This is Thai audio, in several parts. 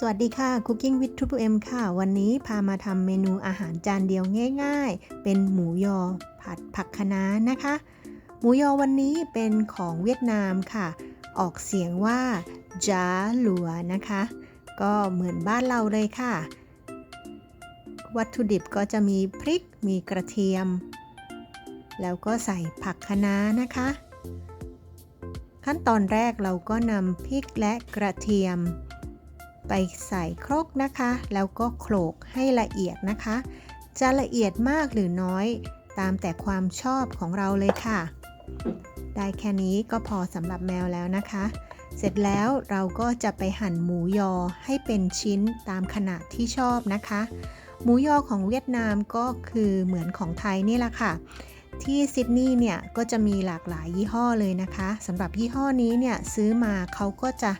สวัสดีค่ะ Cooking with t r i p M ค่ะ วันนี้พามาทำเมนูอาหารจานเดียวง่าย ๆ เป็นหมูยอผัดผักคะน้านะคะ หมูยอวันนี้เป็นของเวียดนามค่ะ ออกเสียงว่าจาหลัวนะคะ ก็เหมือนบ้านเราเลยค่ะ วัตถุดิบก็จะมีพริก มีกระเทียม แล้วก็ใส่ผักคะน้านะคะ ขั้นตอนแรกเราก็นำพริกและกระเทียม ไปใส่ครกนะคะ แล้วก็โขลกให้ละเอียดนะคะ จะละเอียดมากหรือน้อย ตามแต่ความชอบของเราเลยค่ะ ได้แค่นี้ก็พอสำหรับแมวแล้วนะคะ เสร็จแล้วเราก็จะไปหั่นหมูยอให้เป็นชิ้นตามขนาดที่ชอบนะคะ หมูยอของเวียดนามก็คือเหมือนของไทยนี่แหละค่ะที่ซิดนีย์เนี่ยก็จะมีหลากหลายยี่ห้อเลยนะคะสำหรับยี่ห้อนี้เนี่ยซื้อมาเขาก็จะ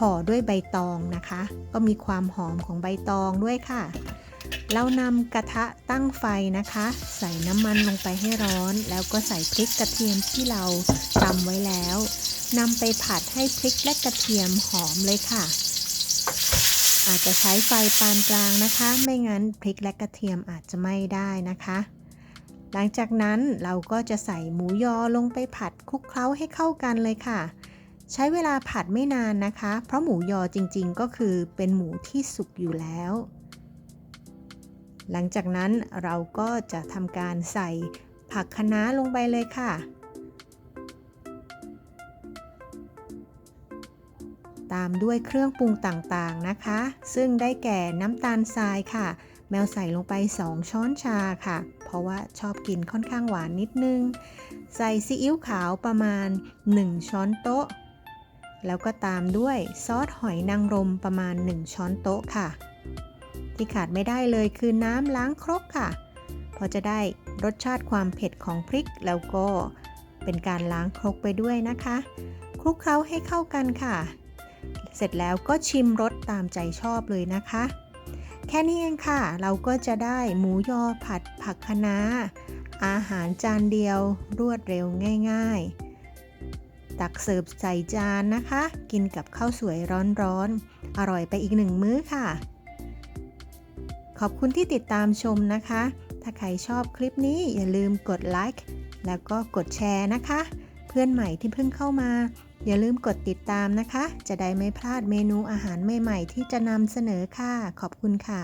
ห่อด้วยใบตองนะคะ ก็มีความหอมของใบตองด้วยค่ะ เรานำกระทะตั้งไฟนะคะ ใส่น้ำมันลงไปให้ร้อน แล้วก็ใส่พริกกระเทียมที่เราตำไว้แล้วนำไปผัดให้พริกและกระเทียมหอมเลยค่ะ อาจจะใช้ไฟปานกลางนะคะ ไม่งั้นพริกและกระเทียมอาจจะไม่ได้นะคะ หลังจากนั้นเราก็จะใส่หมูยอลงไปผัดคลุกเคล้าให้เข้ากันเลยค่ะ ใช้เวลาผัดไม่นานนะคะ เพราะหมูยอจริงๆ ก็คือเป็นหมูที่สุกอยู่แล้ว หลังจากนั้นเราก็จะทำการใส่ผักคะน้าลงไปเลยค่ะ ตามด้วยเครื่องปรุงต่างๆนะคะ ซึ่งได้แก่น้ำตาลทรายค่ะ แมวใส่ลงไป 2 ช้อนชาค่ะ เพราะว่าชอบกินค่อนข้างหวานนิดนึงใส่ซีอิ๊วขาวประมาณ 1 ช้อนโต๊ะ แล้วก็ตามด้วยซอสหอยนางรมประมาณ 1 ช้อนโต๊ะค่ะ ที่ขาดไม่ได้เลยคือน้ำล้างครกค่ะพอจะได้รสชาติความเผ็ดของพริกแล้วก็เป็นการล้างครกไปด้วยนะคะ คลุกเคล้าให้เข้ากันค่ะ เสร็จแล้วก็ชิมรสตามใจชอบเลยนะคะ แค่นี้เองค่ะ เราก็จะได้หมูยอผัดผักคะน้าอาหารจานเดียวรวดเร็วง่าย ๆ ตักเสิร์ฟใส่จานนะคะ กินกับข้าวสวยร้อนๆ อร่อยไปอีกหนึ่งมื้อค่ะ ขอบคุณที่ติดตามชมนะคะ ถ้าใครชอบคลิปนี้อย่าลืมกดไลค์แล้วก็กดแชร์นะคะ เพื่อนใหม่ที่เพิ่งเข้ามา อย่าลืมกดติดตามนะคะ จะได้ไม่พลาดเมนูอาหารใหม่ๆ ที่จะนำเสนอค่ะ ขอบคุณค่ะ